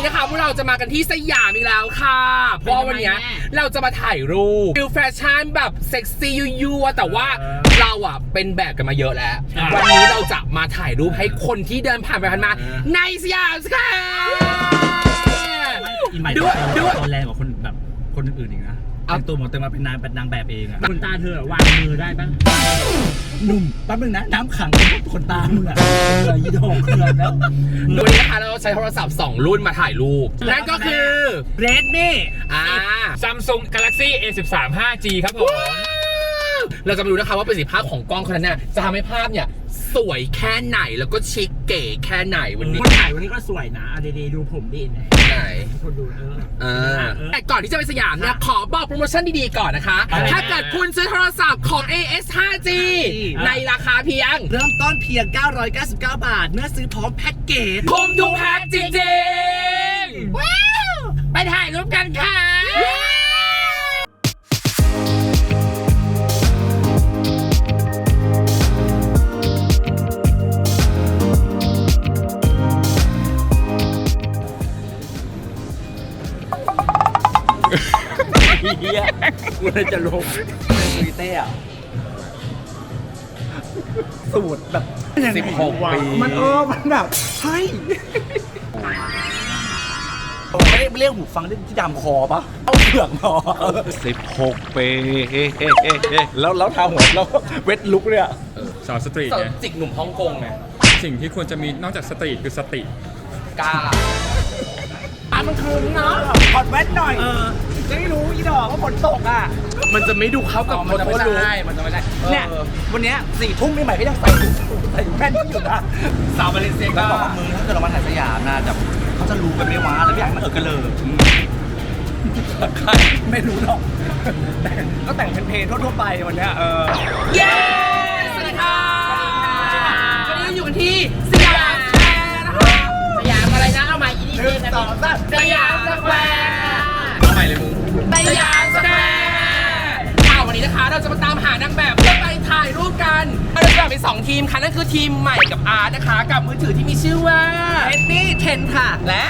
นี้นะคะพวกเราจะมากันที่สยามอีกแล้วค่ะเพราะว่าวันเนี้ยเราจะมาถ่ายรูปฟิลแฟชั่นแบบเซ็กซี่ยูๆแต่ว่าเราอะเป็นแบบกันมาเยอะแล้ว วันนี้เราจะมาถ่ายรูปให้คนที่เดินผ่านไปผ่านมา ในสยามค่ะอีใหม่ด้วยด้วยตอนแรงกว่าคนแบบคนอื่นๆอีกนะเอา แต่งตัวหมดแต่มาเป็นนางเป็นนางแบบเองอะคนตาเธอวางมือได้ปะหนุ่มแป๊บนึงนะ น้ำขังคนตามึงอะเออยี่ดอกเคลื่อนแล้ววันนี้นะคะเราใช้โทรศัพท์ 2 รุ่นมาถ่ายรูป นั่นก็คือ เรดนี่อ่า Samsung Galaxy A13 5G ครับผม เราจะมาดูนะคะว่าประสิทธิภาพของกล้องคนนั้นเนี่ยจะทำให้ภาพเนี่ยสวยแค่ไหนแล้วก็ชิคเก๋แค่ไหนวันนี้ คนถ่ายวันนี้ก็สวยนะเอาดีๆดูผมดีนะไหน คนดูเออ เออเออแต่ก่อนที่จะไปสยามเนี่ยขอบอกโปรโมชั่นดีๆก่อนนะคะ อะไรนะถ้าเกิดคุณซื้อโทรศัพท์ของ AS 5G อะในราคาเพียงเริ่มต้นเพียง 999 บาท เมื่อซื้อพร้อมแพ็กเกจ คุ้มทุกแพ็คจริงๆว้าวไปถ่ายรูปกันค่ะ เฮียกูเลยจะลงเป็นวีเต้อะสูตรแบบ16ปี มันเออมันแบบใช่ไม่ได้เรียกหูฟังที่ดามคอปะเอาเปลือกคอสิบหกปีแล้วแล้วทาหัวแล้วเวทลุกเนี่ยสาวสตรีทสาวไงจิกหนุ่มฮ่องกงไงสิ่งที่ควรจะมีนอกจากสตรีทคือสติ กล้าอะมันคืนเนาะถอดแว่นหน่อยจะ ได้รู้อีดอกว่าฝนตกอะมันจะไม่ดูเข้ากับอ๋อคมันนจะไม่ทั่วโลกใช่มันจะไม่ใช่เนี่ยวันเนี้ยสี่ทุ่มนี่ใหม่ก็ยังใส่ใส่แว่นอยู่นะสาวบาเลนเซียก็ก็บอกว่ามือถ้าเกิดเรามาถ่ายสยามนะแบบเขาจะรู้กันไหม่ว่าแล้วพี่ใหญ่มันเออกันเลยใครไม่รู้หรอกแต่ก็แต่งเป็นเพลงทั่วๆไปวันเนี้ยเออเย้สวัสดีค่ะวันนี้เราอยู่กันที่าตามหานางแบบเพื่อไปถ่ายรูปกันเราจะแบ่งเป็นสองทีมค่ะ นั่นคือทีมใหม่กับอาร์ตนะคะ กับมือถือที่มีชื่อว่าเอ็ดดี้เทนค่ะ และ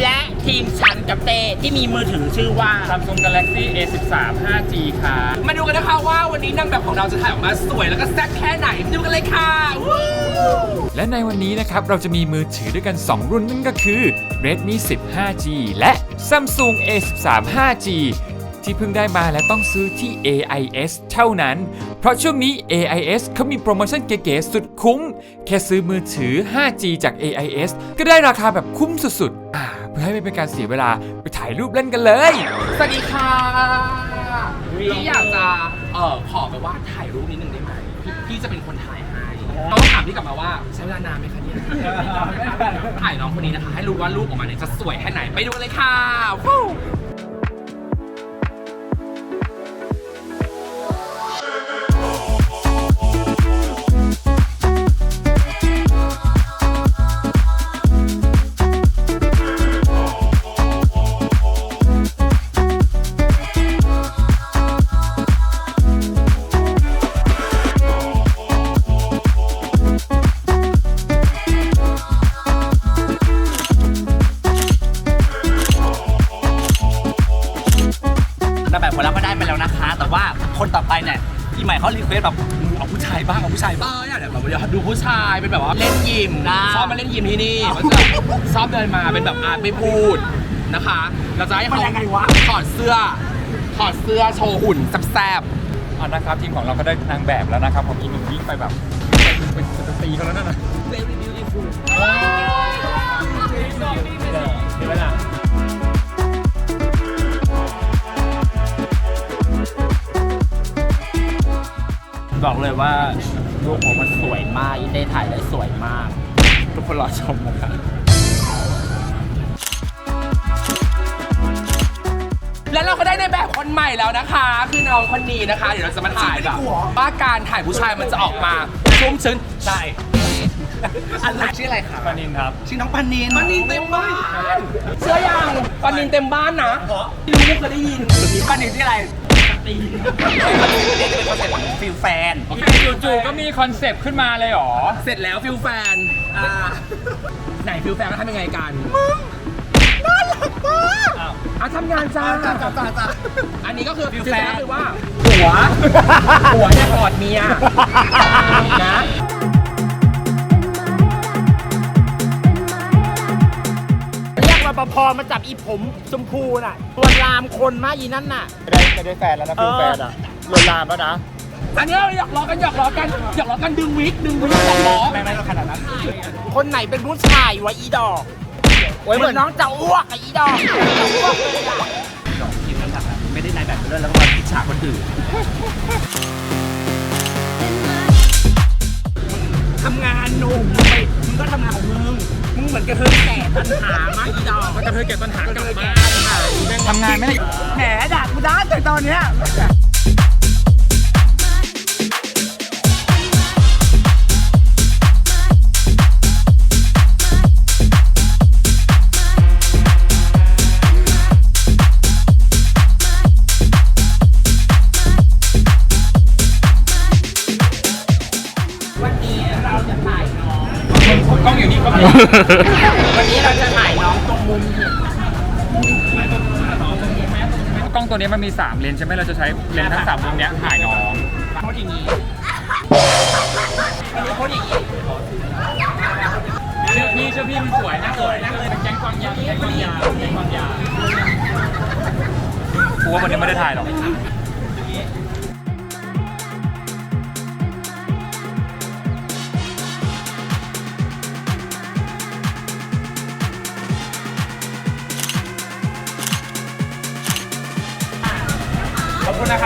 และทีมฉันกับเต้ที่มีมือถือชื่อว่า Samsung Galaxy A13 5G ค่ะ มาดูกันนะคะว่าวันนี้นางแบบของเราจะถ่ายออกมาสวยแล้วก็แซ่บแค่ไหนมาดูกันเลยค่ะวู้และในวันนี้นะครับ เราจะมีมือถือด้วยกัน 2 รุ่นนั่นก็คือ Redmi 10 5G และ Samsung A13 5G ที่เพิ่งได้มาและต้องซื้อที่ AIS เท่านั้น เพราะช่วงนี้ AIS เขามีโปรโมชั่นเก๋ๆสุดคุ้ม แค่ซื้อมือถือ 5G จาก AIS ก็ได้ราคาแบบคุ้มสุดๆ อ่า เพื่อให้ไม่เป็นการเสียเวลาไปถ่ายรูปเล่นกันเลย สวัสดีค่ะพี่อยากจะเอ่อขอแบบว่าถ่ายรูปนิดนึงได้ไหมพี่พี่จะเป็นคนถ่ายให้ต้องถามพี่กลับมาว่าใช้เวลานานไหมคะเนี่ยถ่ายน้องคนนี้นะคะ ให้รู้ว่ารูปออกมาเนี่ยจะสวยแค่ไหนไปดูกันเลยค่ะวู้ คนต่อไปเนี่ยพี่ใหม่เขารีเควสแบบมึงเอาผู้ชายบ้างเอาผู้ชายเอบ้างออยากแบบว่าดูผู้ชายเป็นแบบว่าเล่นยิมได้ ชอบมาเล่นยิมที่นี่เขาจะชอบเดินมาเป็นแบบอาร์ตไม่พูดนะคะ เราจะให้เขามันยังไงวะ ถอดเสื้อ ถอดเสื้อโชว์หุ่นแซ่บๆเอานะครับทีมของเราก็ได้นางแบบแล้วนะครับผมอีกหนึ่งวิ่งไปแบบเป็นสตรีเขาแล้วนั่นนะเห็นไหมล่ะ เลยว่ารูปผมมันสวยมากอีเต้ถ่ายได้สวยมาก ทุกคนรอชมนะครับแล้วเราก็ได้ในแบบคนใหม่แล้วนะคะ คือน้องคนนี้นะคะ เดี๋ยวเราจะมาถ่ายแบบว่าการถ่ายผู้ชายมันจะออกมาชุ่มชื้นใช่อันแรกชื่ออะไรครับปานินครับชื่อน้องปานินปานินเต็มบ้านเชื่อยังปานินเต็มบ้านนะรู้ไม่เคยได้ยินปานินที่อะไร ตีเป็นคอนเซ็ปต์ของฟิลแฟน จู่ๆก็มีคอนเซปต์ขึ้นมาเลยเหรอ เสร็จแล้วฟิลแฟน อ่า ไหนฟิลแฟนก็ทำยังไงกันน่าอะทำงานจ้าจ้าจ้าจ้าจ้าอันนี้ก็คือฟิลคือแฟแฟนนคือว่า หัว หัวเนี่ยกอดเมียนะ ปภมาจับอีผมชมพูน่ะตัวลามคนมาอีนั่นน่ะ ไม่ได้ไม่ได้แฟนแล้วนะฟิลแฟนอะลวนลามแล้วนะอันนี้เราหยอกล้อกันหยอกล้อกันหยอกล้อกันดึงวิกดึงวิกหยอกล้อไม่ไม่ขนาดนั้นคนไหนเป็นผู้ชายวะอีดอกโอ้ยเหมือนน้องจะอ้วกอะอีดอกจะอ้วกเลยอะทีมน้ำหนักอะไม่ได้นายแบบไปด้วยแล้วก็มาอิจฉาคนอื่นทำงานหนุ่มไปมึงก็ทำงานของมึง มึงเหมือนกระเทยแก่ปัญหามากอีดอกมันจะเธอเก็บปัญหากลับมาทำงานไม่ได้แหมด่ากูได้แต่ตอนเนี้ย วันนี้เราจะถ่ายน้องตรงมุมกล้องตัวนี้มันมี 3 เลนใช่ไหมเราจะใช้เลนทั้งสามมุมเนี้ยถ่ายน้องโคตรอย่างนี้โคตรอย่างนี้เชื่อพี่เชื่อพี่มันสวยนะเลยนะเลยแก๊งความยาแก๊งความยาแก๊งความยากูว่าวันนี้ไม่ได้ถ่ายหรอก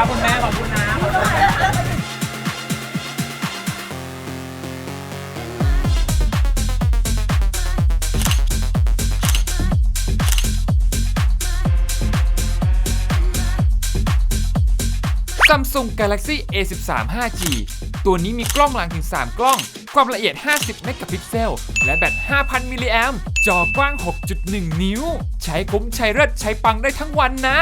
ครับคุณแม่ขอบคุณนะขอบคุณนะ Samsung Galaxy A13 5G ตัวนี้มีกล้องหลังถึง 3 กล้อง ความละเอียด 50 เมกะพิกเซล และแบต 5,000 มิลลิแอมจอกว้าง 6.1 นิ้ว ใช้คุ้มใช้เลิศใช้ปังได้ทั้งวันนะ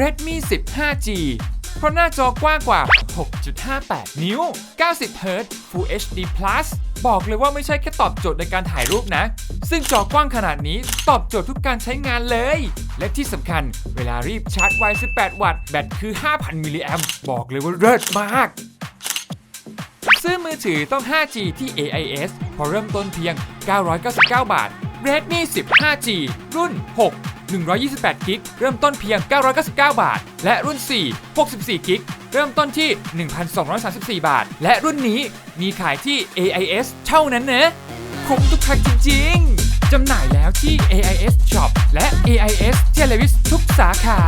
Redmi 10 5G เพราะหน้าจอกว้างกว่า 6.58 นิ้ว 90 Hz Full HD Plus บอกเลยว่าไม่ใช่แค่ตอบโจทย์ในการถ่ายรูปนะ ซึ่งจอกว้างขนาดนี้ตอบโจทย์ทุกการใช้งานเลย และที่สำคัญเวลารีบชาร์จไว 18 วัตต์แบตคือ 5,000 มิลลิแอมป์บอกเลยว่าเลิศมาก ซื้อมือถือต้อง 5G ที่ AIS พอเริ่มต้นเพียง 999 บาท Redmi 10 5G รุ่น 6 128 กิก เริ่มต้นเพียง 999 บาท และรุ่น 4 64 กิก เริ่มต้นที่ 1,234 บาท และรุ่นนี้มีขายที่ AIS เท่านั้นนะคุ้มทุกครั้งจริงๆ จำหน่ายแล้วที่ AIS Shop และ AIS Televis ทุกสาขา